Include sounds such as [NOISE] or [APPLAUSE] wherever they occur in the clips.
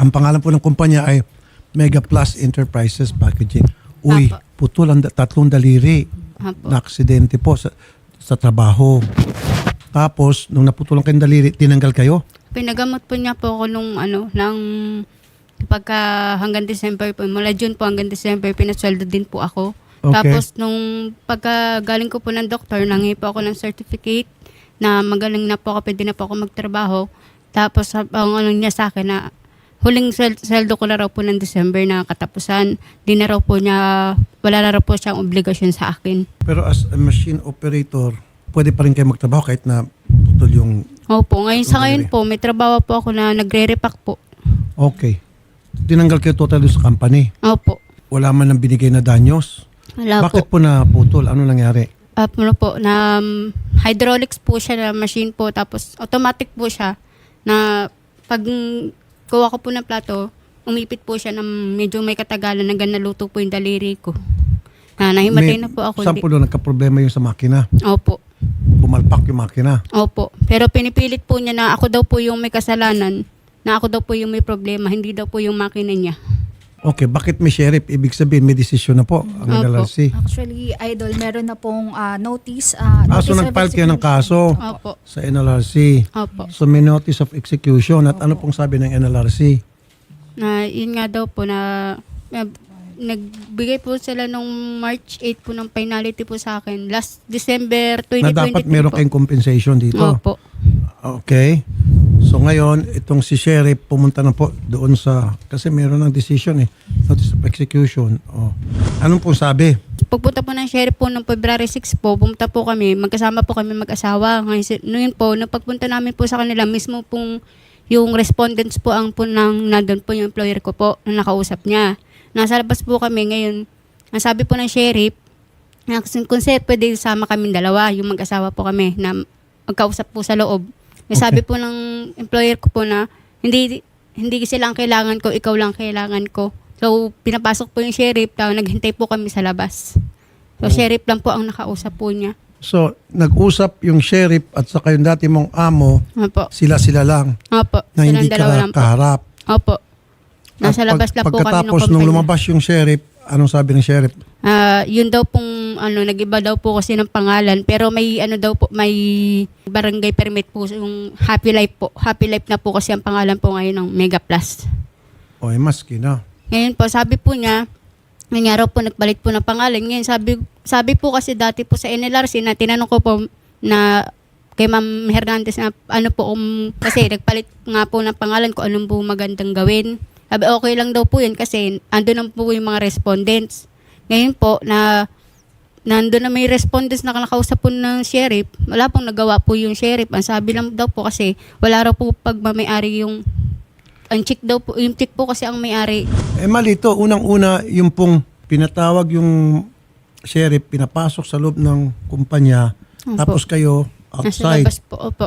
Ang pangalan po ng kumpanya ay Mega Plus Enterprises Packaging. Uy, Apo. putol ang da- tatlong daliri Apo. na aksidente po sa, sa trabaho. Tapos, nung naputulan kayong daliri, tinanggal kayo? Pinagamot po niya po ako nung ano, ng pagka hanggang December po, mula June po hanggang December, pinasweldo din po ako. Okay. Tapos nung pagka galing ko po ng doktor, nangi po ako ng certificate na magaling na po ako, pwede na po ako magtrabaho. Tapos ang ano niya sa akin na huling swel- sweldo ko na raw po ng December na katapusan, di na raw po niya, wala na raw po siyang obligasyon sa akin. Pero as a machine operator, pwede pa rin kayo magtrabaho kahit na putol yung... Opo, ngayon sa ngayon po, may trabaho po ako na nagre-repack po. Okay. Tinanggal kayo totally sa company. Opo. Wala man lang binigay na danyos. Wala Bakit po. po na putol? Ano nangyari? Uh, ano po, na um, hydraulics po siya na machine po, tapos automatic po siya na pag kuha ko po ng plato, umipit po siya ng medyo may katagalan na naluto po yung daliri ko. Na nahimatay na po ako. Saan Hindi- po doon nagka-problema yung sa makina? Opo. Bumalpak yung makina. Opo. Pero pinipilit po niya na ako daw po yung may kasalanan, na ako daw po yung may problema, hindi daw po yung makina niya. Okay, bakit may sheriff? Ibig sabihin, may desisyon na po ang Opo. NLRC. Actually, Idol, meron na pong ah, notice. ah, Ah, so notice of nag-file kayo ng execution. kaso Opo. sa NLRC. Opo. So may notice of execution. At ano pong sabi ng NLRC? na yun nga daw po na, na nagbigay po sila nung March 8 po ng penalty po sa akin. Last December 2023 Na dapat meron po. kayong compensation dito. Opo. Okay. So ngayon, itong si sheriff pumunta na po doon sa, kasi meron ng decision eh. Notice of execution. Oh. Anong pong sabi? Pagpunta po ng sheriff po noong February 6 po, pumunta po kami, magkasama po kami mag-asawa. Ngayon, noon po, nung pagpunta namin po sa kanila, mismo pong yung respondents po ang po ng nandun po yung employer ko po na nakausap niya. Nasa labas po kami ngayon. Ang sabi po ng sheriff, na kung sir, pwede sama kami dalawa, yung mag-asawa po kami na magkausap po sa loob. May Okay. sabi po ng employer ko po na hindi hindi sila ang kailangan ko, ikaw lang kailangan ko. So, pinapasok po yung sheriff, tapos naghintay po kami sa labas. So, sheriff lang po ang nakausap po niya. So, nag-usap yung sheriff at saka yung dati mong amo, Opo. sila-sila lang Opo. na Silang hindi dalawa ka lang po. kaharap. Opo. Nasa At labas lang po kami ng Pagkatapos nung kumpanya. lumabas yung sheriff, anong sabi ng sheriff? Ah, yun daw pong ano nagiba daw po kasi ng pangalan pero may ano daw po may barangay permit po yung Happy Life po. Happy Life na po kasi ang pangalan po ngayon ng Mega Plus. O, eh, maski na. Ngayon po sabi po niya ngayon nga raw po nagpalit po ng pangalan. Ngayon sabi sabi po kasi dati po sa NLRC na tinanong ko po na kay Ma'am Hernandez na ano po kung kasi [LAUGHS] nagpalit nga po ng pangalan ko anong po magandang gawin. Sabi okay lang daw po yun kasi ando na po yung mga respondents. Ngayon po na nando na may respondents na nakausap po ng sheriff, wala pong nagawa po yung sheriff. Ang sabi lang daw po kasi wala raw po pagmamayari yung ang chick daw po, yung chick po kasi ang may-ari. Eh malito, unang-una yung pong pinatawag yung sheriff, pinapasok sa loob ng kumpanya, Opo. tapos kayo Nasa outside, labas po, opo.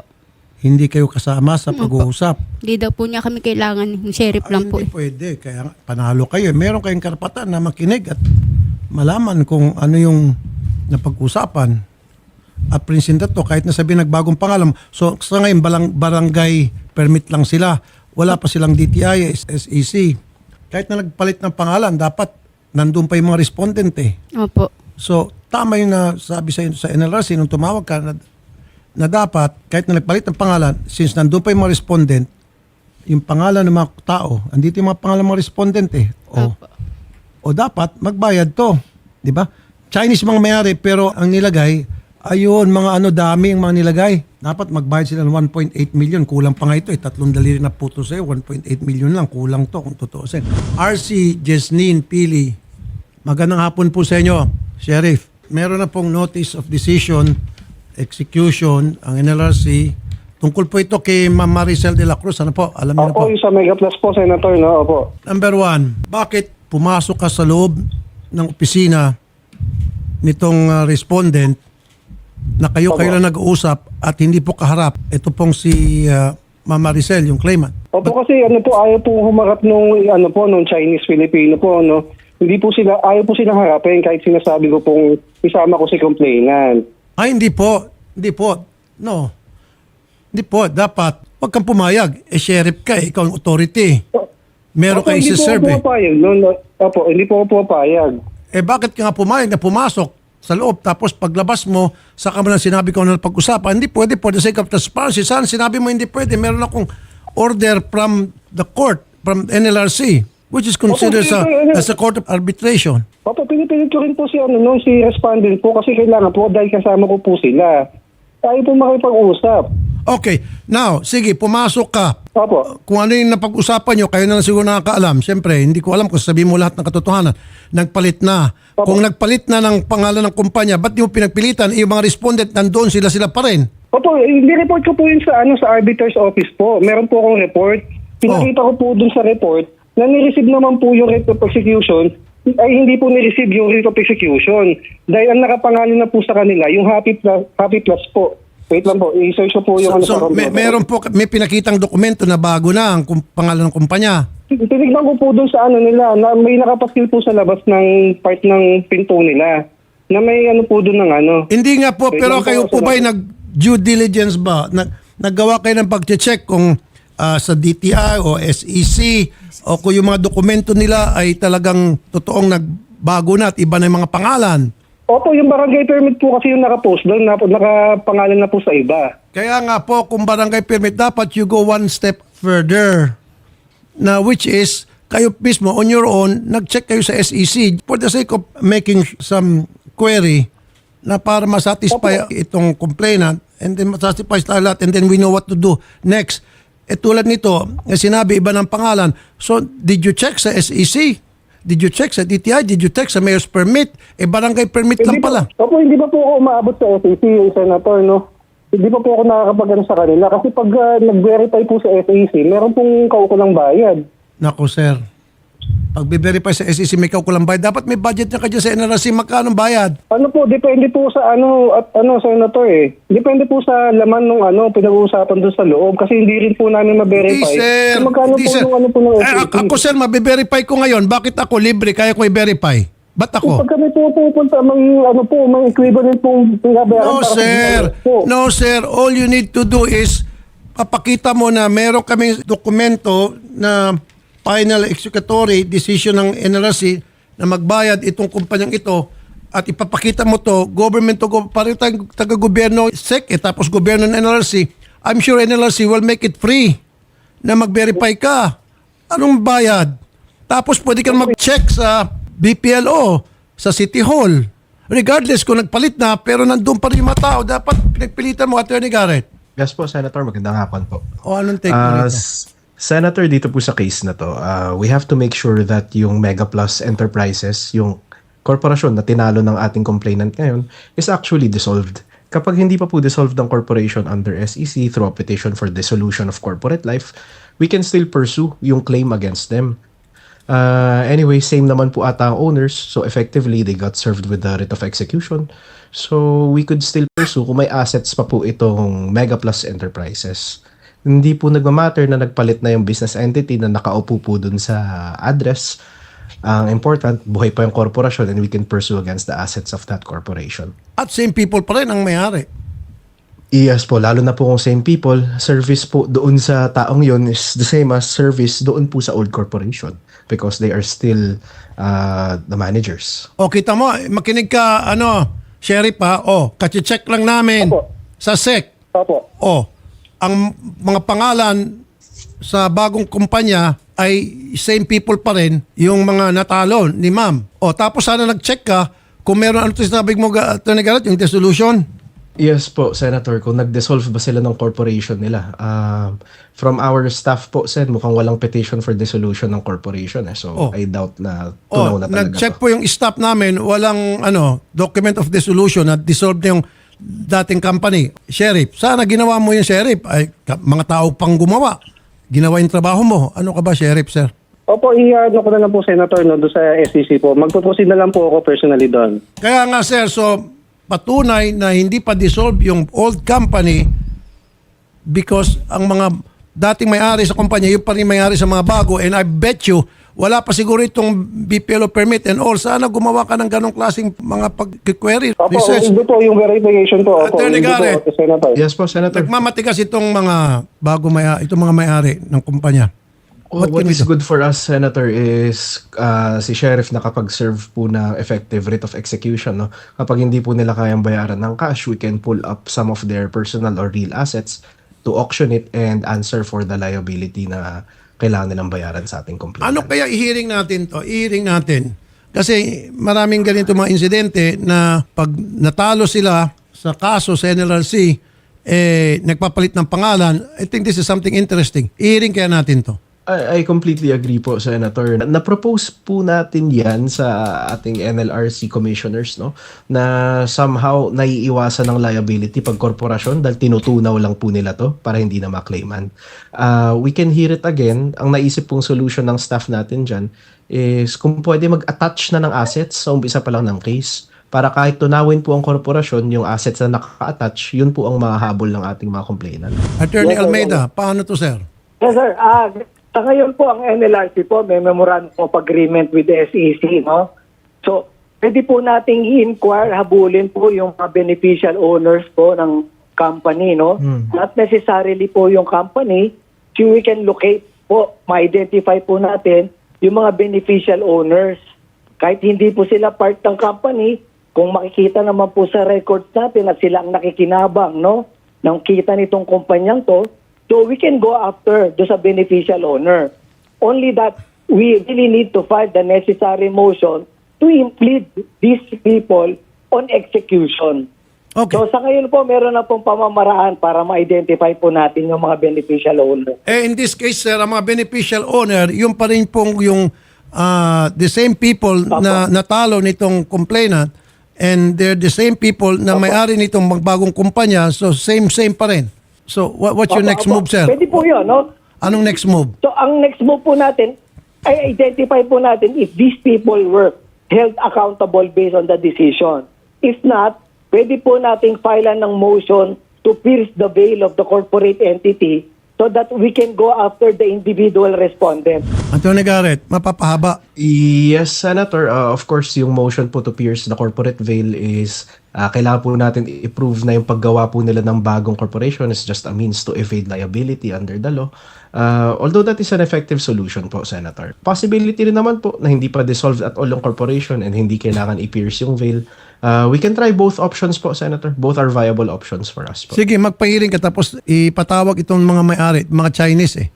hindi kayo kasama sa pag-uusap. Hindi daw po niya kami kailangan, yung sheriff Ay, lang po. hindi eh. pwede, kaya nga, panalo kayo. Meron kayong karapatan na makinig at malaman kung ano yung napag-usapan. At prinsinta to, kahit nasabi nagbagong pangalan. So sa ngayon, balang, barangay permit lang sila. Wala pa silang DTI, SEC. Kahit na nagpalit ng pangalan, dapat nandun pa yung mga respondent eh. Opo. So, tama yung nasabi sa, sa NLRC nung tumawag ka na, na dapat, kahit na nagpalit ng pangalan, since nandun pa yung mga respondent, yung pangalan ng mga tao, andito yung mga pangalan ng mga respondent eh. O, Opo. O dapat, magbayad to. Di ba? Chinese mga mayari, pero ang nilagay, ayun, mga ano, dami ang mga nilagay. Dapat magbayad sila ng 1.8 million. Kulang pa nga ito eh. Tatlong daliri na puto sa'yo. 1.8 million lang. Kulang to kung totoo RC Jesnine Pili. Magandang hapon po sa inyo, Sheriff. Meron na pong notice of decision, execution, ang NLRC. Tungkol po ito kay Ma'am Maricel de la Cruz. Ano po? Alam niyo na po. Opo, yung sa Mega Plus po, Senator, no? Opo. Number one, bakit pumasok ka sa loob ng opisina nitong uh, respondent na kayo Opo. kayo lang nag-uusap at hindi po kaharap? Ito pong si uh, Mama Maricel, yung claimant. Opo kasi ano po, ayaw po humarap nung ano po, nung Chinese-Filipino po, no? Hindi po sila, ayaw po silang harapin kahit sinasabi ko pong isama ko si complainant. Ay, hindi po. Hindi po. No. Hindi po. Dapat, huwag kang pumayag. Eh, sheriff ka. eh. Ikaw ang authority. meron Opo, kayo hindi po ako isi-serve eh. pumapayag. Opo, hindi po ako pumapayag. Eh bakit ka nga pumayag na pumasok sa loob tapos paglabas mo, saka mo na sinabi ko na pag-usapan, hindi pwede for the sake of transparency. Saan sinabi mo hindi pwede? Meron akong order from the court, from NLRC, which is considered Opo, sa, hindi as a court of arbitration. Opo, pinipilit ko rin po si, ano, no, si respondent po kasi kailangan po dahil kasama ko po sila. Tayo po makipag-usap. Okay, now, sige, pumasok ka. Opo. Kung ano yung napag-usapan nyo, kayo na lang siguro nakakaalam. Siyempre, hindi ko alam kung sabihin mo lahat ng katotohanan. Nagpalit na. Opo. Kung nagpalit na ng pangalan ng kumpanya, ba't di mo pinagpilitan? Eh, Yung mga respondent, nandoon sila sila pa rin. Opo, i-report ko po yun sa, ano, sa arbiter's office po. Meron po akong report. Pinakita ko po dun sa report na nireceive naman po yung writ of execution ay hindi po nireceive yung writ of execution. Dahil ang nakapangalan na po sa kanila, yung Happy Plus, happy plus po. Wait lang po, i-search ko po yung ano So, so sa may, meron po, may pinakitang dokumento na bago na ang kum- pangalan ng kumpanya. Tinignan ko po dun sa ano nila, na may nakapaskil po sa labas ng part ng pinto nila. Na may ano po dun ng ano. Hindi nga po, Wait pero kayo po sir. ba nag-due diligence ba? Nag, naggawa kayo ng pag-check kung ah, sa DTI o SEC o kung yung mga dokumento nila ay talagang totoong nagbago na at iba na yung mga pangalan. Opo, yung barangay permit po kasi yung nakapost doon, nakapangalan na po sa iba. Kaya nga po, kung barangay permit, dapat you go one step further. Na which is, kayo mismo on your own, nag-check kayo sa SEC for the sake of making some query na para masatisfy itong complainant and then masatisfy tayo lahat and then we know what to do next. Eh tulad nito, eh, sinabi iba ng pangalan. So, did you check sa SEC? Did you check sa DTI? Did you check sa mayor's permit? Eh barangay permit lang pala. Po, opo, hindi pa po ako umaabot sa SEC, yung senator, no? Hindi pa po ako nakakapag sa kanila. Kasi pag ah, nag-verify po sa SEC, meron pong kaukulang bayad. Nako, sir. Pag verify sa SEC may kaukulang bayad, dapat may budget na kayo sa NRC. Magkano bayad? Ano po, depende po sa ano, at ano, senator eh. Depende po sa laman ng ano, pinag-uusapan doon sa loob. Kasi hindi rin po namin ma-verify. Hindi, sir. Kung magkano Hindi, po sir. ano po ng Eh, SEC. ako, ako, sir, mabe-verify ko ngayon. Bakit ako libre? Kaya ko i-verify. Ba't ako? Pag kami po pupunta, may ano po, may equivalent pong pinabayaran No, para sa sir. po. No, sir. All you need to do is papakita mo na meron kaming dokumento na final executory decision ng NRC na magbayad itong kumpanyang ito at ipapakita mo to government to go pareho tayong taga-gobyerno SEC eh, tapos gobyerno ng NRC I'm sure NRC will make it free na mag-verify ka. Anong bayad? Tapos pwede ka mag-check sa BPLO sa City Hall. Regardless kung nagpalit na pero nandun pa rin yung mga tao dapat pinagpilitan mo Attorney Garrett. Yes po, Senator. Magandang hapon po. o anong take mo Uh, Senator, dito po sa case na to, uh, we have to make sure that yung Mega Plus Enterprises, yung korporasyon na tinalo ng ating complainant ngayon, is actually dissolved. Kapag hindi pa po dissolved ang corporation under SEC through a petition for dissolution of corporate life, we can still pursue yung claim against them. Uh, anyway, same naman po ata ang owners. So effectively, they got served with the writ of execution. So we could still pursue kung may assets pa po itong Mega Plus Enterprises. Hindi po nagmamatter na nagpalit na yung business entity na nakaupo po dun sa address. Ang important, buhay pa yung korporasyon and we can pursue against the assets of that corporation. at same people pa rin ang may-ari Yes po, lalo na po kung same people, service po doon sa taong yon is the same as service doon po sa old corporation because they are still uh, the managers. O kita mo, makinig ka, ano, sheriff ha, o, kachi-check lang namin Opo. sa SEC. Opo. O, ang mga pangalan sa bagong kumpanya ay same people pa rin yung mga natalo ni ma'am. O, tapos sana nag-check ka kung meron ano ito sinabi mo, Attorney Garrett, yung dissolution. Yes po, Senator, kung nag-dissolve ba sila ng corporation nila? Um, from our staff po, Sen, mukhang walang petition for dissolution ng corporation. Eh. So, Oh. I doubt na O, tunaw na talaga nag-check po yung staff namin, walang ano, document of dissolution na dissolved na yung dating company. Sheriff, sana ginawa mo yung sheriff. Ay, ka- mga tao pang gumawa. Ginawa yung trabaho mo. Ano ka ba, sheriff, sir? Opo, i-ano ko na lang po, Senator, no, doon sa SEC po. Magpo-proceed na lang po ako personally doon. Kaya nga sir, so patunay na hindi pa dissolve yung old company because ang mga dating may-ari sa kumpanya, yung pa rin may-ari sa mga bago and I bet you, wala pa siguro itong BPLO permit and all. Sana gumawa ka ng ganong klaseng mga pag-query, Opo, research. hindi po yung verification po. Opo, Attorney hindi Garrett. po, Senator. Yes po, Senator. Nagmamatigas itong mga bago may itong mga may-ari ng kumpanya. What, What can we is good for us, Senator, is uh, si Sheriff nakapag-serve po ng effective rate of execution. No? Kapag hindi po nila kayang bayaran ng cash, we can pull up some of their personal or real assets to auction it and answer for the liability na kailangan nilang bayaran sa ating complainant. Ano kaya i-hearing natin to? I-hearing natin. Kasi maraming ganito mga insidente na pag natalo sila sa kaso sa NLRC, eh, nagpapalit ng pangalan. I think this is something interesting. I-hearing kaya natin to. I, I completely agree po, Senator. Na-propose po natin yan sa ating NLRC commissioners, no? Na somehow naiiwasan ng liability pag korporasyon dahil tinutunaw lang po nila to para hindi na maklaiman. Uh, we can hear it again. Ang naisip pong solution ng staff natin dyan is kung pwede mag-attach na ng assets sa umpisa pa lang ng case para kahit tunawin po ang korporasyon, yung assets na naka-attach, yun po ang mahahabol ng ating mga complainant. Attorney Yes. Almeida, paano to, sir? Yes, sir. Ah, sa ngayon po, ang NLRC po, may memorandum of agreement with the SEC, no? So, pwede po nating i-inquire, habulin po yung mga beneficial owners po ng company, no? Not necessarily po yung company, so we can locate po, ma-identify po natin yung mga beneficial owners. Kahit hindi po sila part ng company, kung makikita naman po sa records natin at sila ang nakikinabang, no? ng kita nitong kumpanyang to, so we can go after do sa beneficial owner. Only that we really need to find the necessary motion to implead these people on execution. Okay. So sa ngayon po, meron na pong pamamaraan para ma-identify po natin yung mga beneficial owner. Eh, in this case, sir, ang mga beneficial owner, yung pa rin pong yung ah, the same people na natalo nitong complainant and they're the same people na may-ari nitong magbagong kumpanya, so same-same pa rin. So, what, what's your Opo, next opo. move, sir? Pwede po yun, no? Anong next move? So ang next move po natin ay identify po natin if these people were held accountable based on the decision. If not, pwede po nating filean ng motion to pierce the veil of the corporate entity so that we can go after the individual respondent. Attorney Garrett, mapapahaba. Yes, Senator. Uh, of course, yung motion po to pierce the corporate veil is uh, kailangan po natin i-prove na yung paggawa po nila ng bagong corporation is just a means to evade liability under the law. Uh, although that is an effective solution po, Senator. Possibility rin naman po na hindi pa dissolved at all yung corporation and hindi kailangan i-pierce yung veil. Uh, we can try both options po, Senator. Both are viable options for us po. Sige, magpahiring ka tapos ipatawag itong mga may-ari, mga Chinese eh.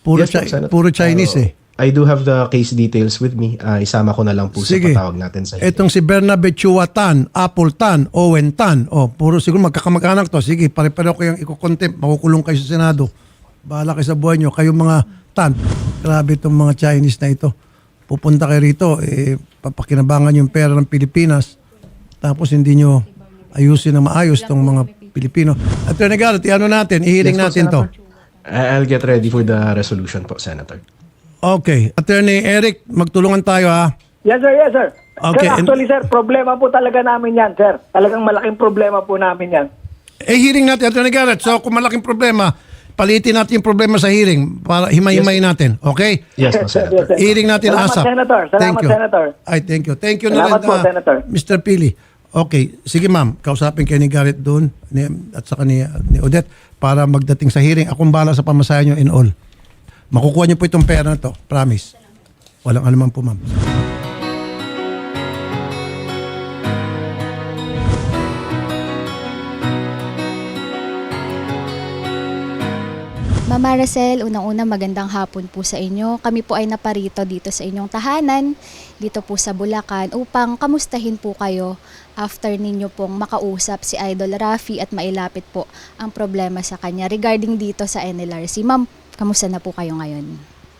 Puro, Yes po, Chi- Senator. puro Chinese Uh, eh. I do have the case details with me. Uh, isama ko na lang po Sige. sa patawag natin sa hearing. Etong si Bernabe Chua Tan, Apple Tan, Owen Tan. O, puro siguro magkakamag-anak to. Sige, pare-pareho kayong iko-contempt. Makukulong kayo sa Senado. Bahala kayo sa buhay nyo. Kayong mga Tan. Grabe itong mga Chinese na ito. Pupunta kayo rito, eh, papakinabangan yung pera ng Pilipinas. Tapos hindi nyo ayusin na maayos itong mga Pilipino. At Garrett, ano natin? Ihiling Yes po, natin to. Senator. I- I'll get ready for the resolution po, Senator. Okay. Attorney Eric, magtulungan tayo ha. Yes sir, yes sir. Okay, Sir, actually sir, problema po talaga namin yan, sir. Talagang malaking problema po namin yan. Eh, hearing natin, Attorney Garrett. So, kung malaking problema, palitin natin yung problema sa hearing para himay-himay natin. Okay? Yes, po, Senator. Yes, sir. Hearing natin Salamat, ASAP. Senator. Salamat, thank you. Senator. Ay, thank you. Thank you Salamat na rin, po, ah, Senator. Mr. Pili. Okay, sige ma'am, kausapin kayo ni Garrett doon ni, at saka ni, ni Odette para magdating sa hearing. Akong bala sa pamasahe nyo in all. Makukuha nyo po itong pera na to. Promise. Walang alaman po ma'am. Mama Maricel, unang-una magandang hapon po sa inyo. Kami po ay naparito dito sa inyong tahanan, dito po sa Bulacan, upang kamustahin po kayo after ninyo pong makausap si Idol Rafi at mailapit po ang problema sa kanya regarding dito sa NLRC. Ma'am, kamusta na po kayo ngayon?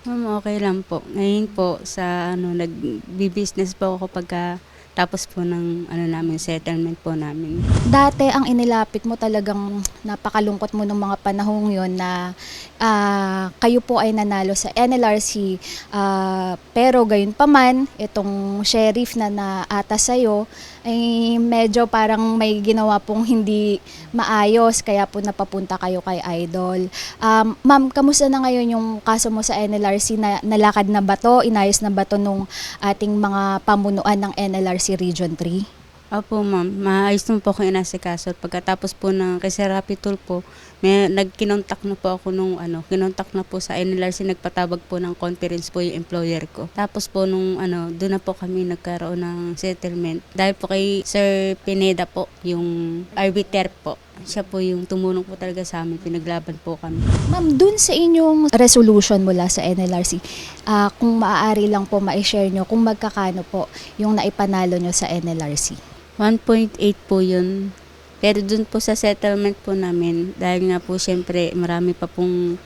Ma'am, okay lang po. Ngayon po, sa ano, nag-business po ako pagka tapos po ng ano namin, settlement po namin. Dati ang inilapit mo talagang napakalungkot mo nung mga panahong yon na ah, kayo po ay nanalo sa NLRC ah, pero gayon pa man itong sheriff na naatas sa'yo ay medyo parang may ginawa pong hindi maayos kaya po napapunta kayo kay Idol. Um, Ma'am, kamusta na ngayon yung kaso mo sa NLRC na nalakad na ba to? Inayos na ba to nung ating mga pamunuan ng NLRC Region 3? Opo, ma'am. Maayos naman po ako inasikaso. At Pagkatapos po ng kay Sir Rapi Tulfo, may nagkinontak na po ako nung ano, kinontak na po sa NLRC, nagpatawag po ng conference po yung employer ko. Tapos po nung ano, doon na po kami nagkaroon ng settlement. Dahil po kay Sir Pineda po, yung arbiter po. Siya po yung tumulong po talaga sa amin. Pinaglaban po kami. Ma'am, dun sa inyong resolution mula sa NLRC, ah, kung maaari lang po ma-share nyo kung magkakano po yung naipanalo nyo sa NLRC. 1.8 po yun. Pero dun po sa settlement po namin, dahil nga po syempre marami pa pong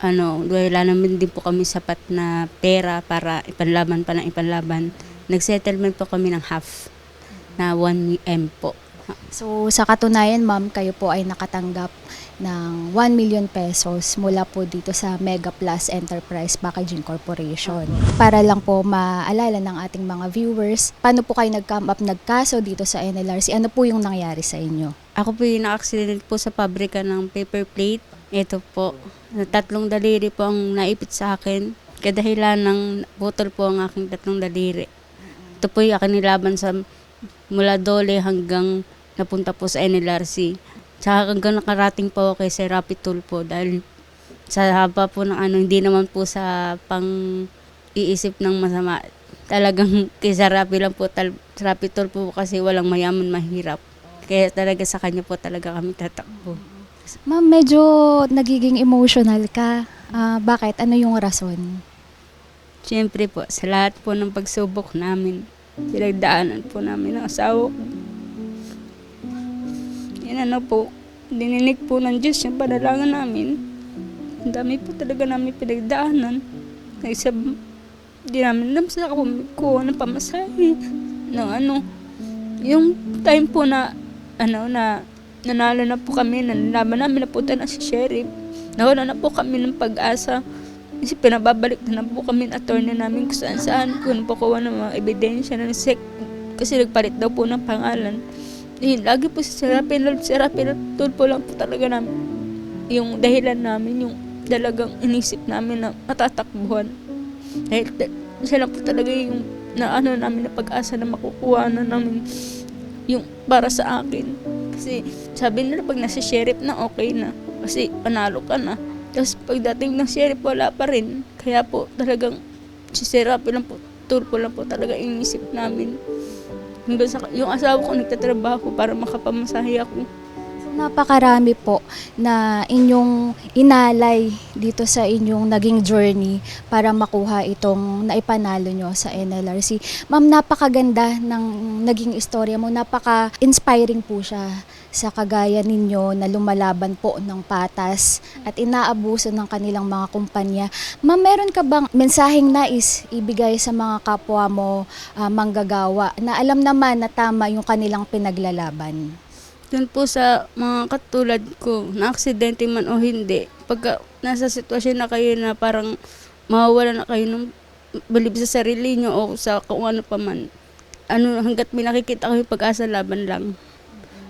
ano, wala naman din po kami sapat na pera para ipanlaban pa ng ipanlaban. Nag-settlement po kami ng half na 1 M po. So sa katunayan ma'am, kayo po ay nakatanggap ng 1 million pesos mula po dito sa Mega Plus Enterprise Packaging Corporation. Para lang po maalala ng ating mga viewers, paano po kayo nag-come up nagkaso dito sa NLRC? Ano po yung nangyari sa inyo? Ako po yung na-accident po sa pabrika ng paper plate. Ito po, tatlong daliri po ang naipit sa akin. Kadahilan ng butol po ang aking tatlong daliri. Ito po yung aking nilaban sa mula dole hanggang napunta po sa NLRC. Tsaka hanggang nakarating po ako kay Sir Rapi Tulfo dahil sa haba po ng ano, hindi naman po sa pang iisip ng masama. Talagang [LAUGHS] kay Sir Rapi lang po, tal, Rapi Tulfo po kasi walang mayaman mahirap. Kaya talaga sa kanya po talaga kami tatakbo. Ma'am, medyo nagiging emotional ka. Ah, bakit? Ano yung rason? Siyempre po, sa lahat po ng pagsubok namin, pinagdaanan po namin ang asawa ko. Ano po, dininig po ng Diyos yung panalangin namin. Ang dami po talaga namin pinagdaanan. Kaysa di namin alam sa kuha ng pamasahe. No, ano, yung time po na, ano, na nanalo na po kami, nanlaban namin na po na si sheriff. Nawala na po kami ng pag-asa. Kasi pinababalik na, na po kami ng attorney namin kung saan saan po napakuha ng mga ebidensya ng sec. Kasi nagpalit daw po ng pangalan. Yun, lagi po si Serapin, Lord Serapin, po lang po talaga namin. Yung dahilan namin, yung dalagang inisip namin na matatakbuhan. Dahil da- siya lang po talaga yung na ano namin na pag-asa na makukuha na namin yung para sa akin. Kasi sabi nila pag nasa sheriff na okay na. Kasi panalo ka na. Tapos pagdating ng sheriff wala pa rin. Kaya po talagang si Serapi lang po, turpo lang po talaga inisip namin. Hanggang sa, yung asawa ko nagtatrabaho para makapamasahe ako. Napakarami po na inyong inalay dito sa inyong naging journey para makuha itong naipanalo nyo sa NLRC. Ma'am, napakaganda ng naging istorya mo. Napaka-inspiring po siya sa kagaya ninyo na lumalaban po ng patas at inaabuso ng kanilang mga kumpanya. Ma'am, meron ka bang mensaheng nais ibigay sa mga kapwa mo ah, manggagawa na alam naman na tama yung kanilang pinaglalaban? Doon po sa mga katulad ko, na aksidente man o hindi, pagka nasa sitwasyon na kayo na parang mawawala na kayo ng balib sa sarili nyo o sa kung ano pa man, ano, hanggat may nakikita kayo pag-asa laban lang.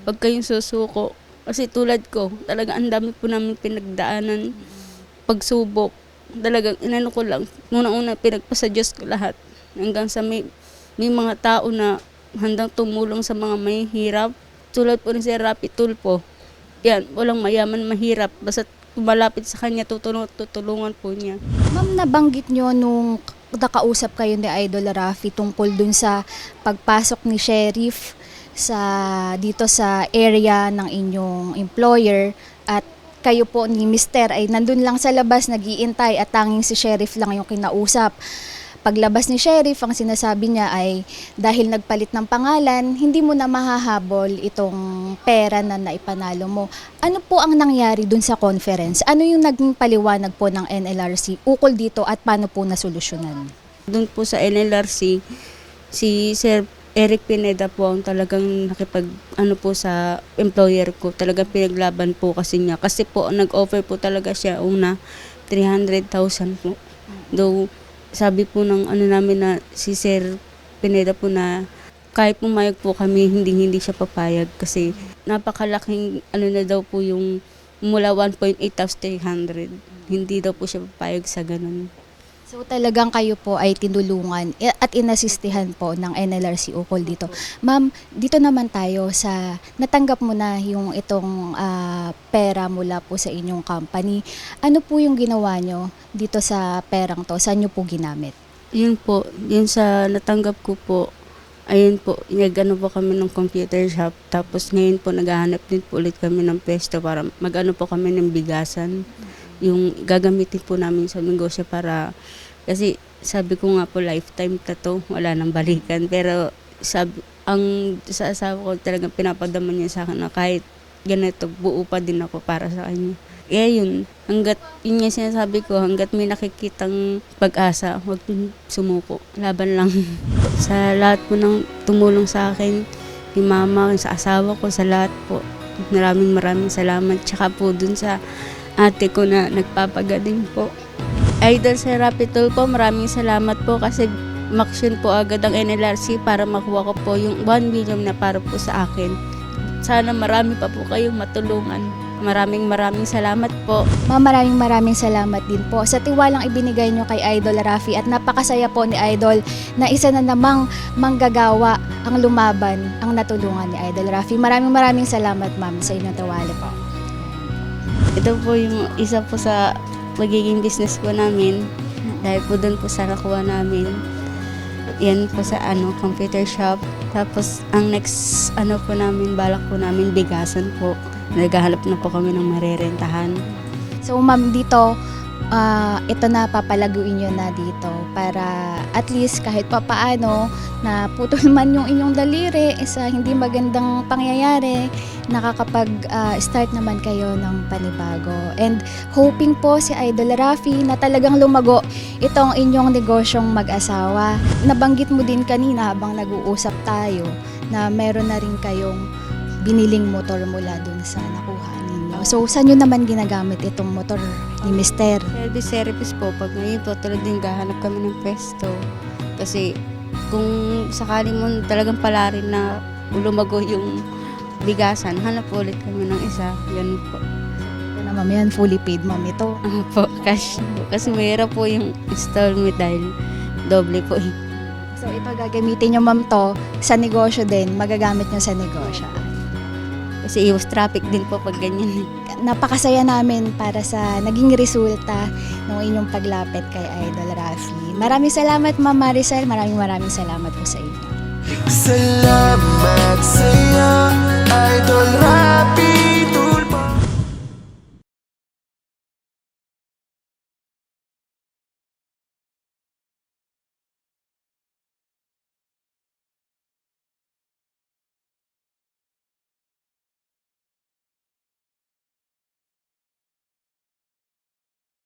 Huwag kayong susuko. Kasi tulad ko, talaga ang dami po namin pinagdaanan, pagsubok. Talagang inano ko lang, muna-una pinagpasa Diyos ko lahat. Hanggang sa may, may mga tao na handang tumulong sa mga may hirap. Tulad po ni Sir Rapi Tulpo. Yan, walang mayaman mahirap. Basta malapit sa kanya, tutulungan, tutulungan po niya. Ma'am, nabanggit nyo nung nakausap kayo ni Idol Rafi tungkol dun sa pagpasok ni Sheriff sa dito sa area ng inyong employer at kayo po ni Mister ay nandun lang sa labas nagiintay at tanging si Sheriff lang yung kinausap. Paglabas ni Sheriff, ang sinasabi niya ay dahil nagpalit ng pangalan, hindi mo na mahahabol itong pera na naipanalo mo. Ano po ang nangyari dun sa conference? Ano yung naging paliwanag po ng NLRC ukol dito at paano po nasolusyonan? Doon po sa NLRC, si Sir Eric Pineda po ang talagang nakipag ano po sa employer ko. Talagang pinaglaban po kasi niya. Kasi po nag-offer po talaga siya una 300,000 po. Though sabi po ng ano namin na si Sir Pineda po na kahit pumayag po kami, hindi hindi siya papayag kasi napakalaking ano na daw po yung mula 1.8 tapos 300. Hindi daw po siya papayag sa ganun. So talagang kayo po ay tinulungan i- at inasistihan po ng NLRC Ukol dito. Ma'am, dito naman tayo sa natanggap mo na yung itong ah, pera mula po sa inyong company. Ano po yung ginawa nyo dito sa perang to? Saan nyo po ginamit? Yun po, yun sa natanggap ko po, ayun po, nag-ano po kami ng computer shop. Tapos ngayon po, naghahanap din po ulit kami ng pesto para mag-ano po kami ng bigasan. Yung gagamitin po namin sa negosyo para, kasi sabi ko nga po, lifetime na to, wala nang balikan. Pero sabi, ang sa asawa ko talagang pinapadaman niya sa akin na kahit ganito, buo pa din ako para sa kanya. Kaya yun, hanggat, yun nga sinasabi ko, hanggat may nakikitang pag-asa, huwag sumuko. Laban lang. [LAUGHS] sa lahat po ng tumulong sa akin, ni mama, sa asawa ko, sa lahat po. Maraming maraming salamat. Tsaka po dun sa ate ko na nagpapagaling po. Idol sa Rapitol po, maraming salamat po kasi maksyon po agad ang NLRC para makuha ko po yung 1 million na para po sa akin. Sana marami pa po kayong matulungan. Maraming maraming salamat po. Ma'am, maraming maraming salamat din po sa tiwalang ibinigay nyo kay Idol Rafi at napakasaya po ni Idol na isa na namang manggagawa ang lumaban ang natulungan ni Idol Rafi. Maraming maraming salamat ma'am sa inyong tiwala po. Ito po yung isa po sa magiging business po namin. Dahil po doon po sa nakuha namin. Yan po sa ano, computer shop. Tapos ang next ano po namin, balak po namin bigasan po. Naghahanap na po kami ng marerentahan. So ma'am dito, ah, ito na papalaguin nyo na dito para at least kahit papaano na putol [LAUGHS] man yung inyong daliri sa hindi magandang pangyayari, nakakapag-start naman kayo ng panibago. And hoping po si Idol Rafi na talagang lumago itong inyong negosyong mag-asawa. Nabanggit mo din kanina habang nag-uusap tayo na meron na rin kayong biniling motor mula dun sa nakuha So, saan nyo naman ginagamit itong motor ni Mister? Service service po, pag ngayon po tulad din gahanap kami ng pesto. Kasi kung sakali mo talagang pala rin na lumago yung bigasan, hanap po ulit kami ng isa. Ganun po. Ito na ma'am yan, fully paid ma'am ito. Ano po, cash po. Kasi mahirap po yung installment dahil doble po eh. So, ito gagamitin nyo ma'am to sa negosyo din, magagamit nyo sa negosyo. Kasi iwas traffic din po pag ganyan. Napakasaya namin para sa naging resulta ng inyong paglapit kay Idol Rafi. Maraming salamat Ma'am Maricel, maraming maraming salamat po sa inyo. Salamat sa'yo, Idol Rapi